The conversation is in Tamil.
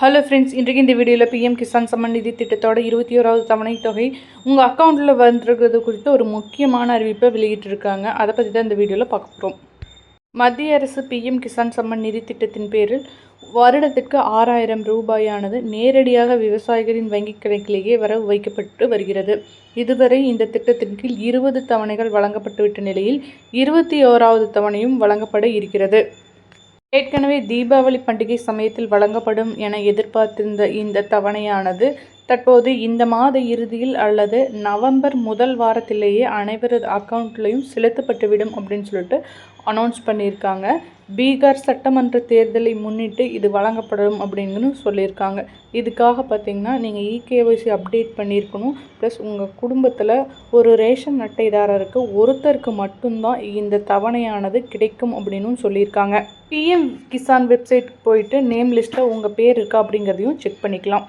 ஹலோ ஃப்ரெண்ட்ஸ் இன்றைக்கு இந்த வீடியோவில் பிஎம் கிசான் சம்மன் நிதி திட்டத்தோட இருபத்தி ஓராவது தவணை தொகை உங்கள் அக்கௌண்ட்டில் வந்துருக்கிறது குறித்து ஒரு முக்கியமான அறிவிப்பை வெளியிட்டிருக்காங்க. அதை பற்றி தான் இந்த வீடியோவில் பார்க்க போகிறோம் மத்திய அரசு பிஎம் கிசான் சம்மன் நிதி திட்டத்தின் பேரில் வருடத்திற்கு ஆறாயிரம் ரூபாயானது நேரடியாக விவசாயிகளின் வங்கிக் கணக்கிலேயே வரவு வைக்கப்பட்டு வருகிறது. இதுவரை இந்த திட்டத்தின் கீழ் இருபது தவணைகள் வழங்கப்பட்டுவிட்ட நிலையில் இருபத்தி ஓராவது தவணையும் வழங்கப்பட இருக்கிறது. ஏற்கனவே தீபாவளி பண்டிகை சமயத்தில் வழங்கப்படும் என எதிர்பார்த்திருந்த இந்த தவணையானது தற்போது இந்த மாத இறுதியில் அல்லது நவம்பர் முதல் வாரத்திலேயே அனைவரது அக்கௌண்ட்லேயும் செலுத்தப்பட்டுவிடும் அப்படின்னு சொல்லிட்டு அனௌன்ஸ் பண்ணியிருக்காங்க. பீகார் சட்டமன்ற தேர்தலை முன்னிட்டு இது வழங்கப்படும் அப்படின்னு சொல்லியிருக்காங்க. இதுக்காக பார்த்தீங்கன்னா நீங்கள் இகேஒய்சி அப்டேட் பண்ணியிருக்கணும். ப்ளஸ் உங்கள் குடும்பத்தில் ஒரு ரேஷன் அட்டைதாரருக்கு ஒருத்தருக்கு மட்டும்தான் இந்த தவணையானது கிடைக்கும் அப்படின்னு சொல்லியிருக்காங்க. பிஎம் கிசான் வெப்சைட் போயிட்டு நேம் லிஸ்ட்டில் உங்கள் பேர் இருக்கா அப்படிங்கிறதையும் செக் பண்ணிக்கலாம்.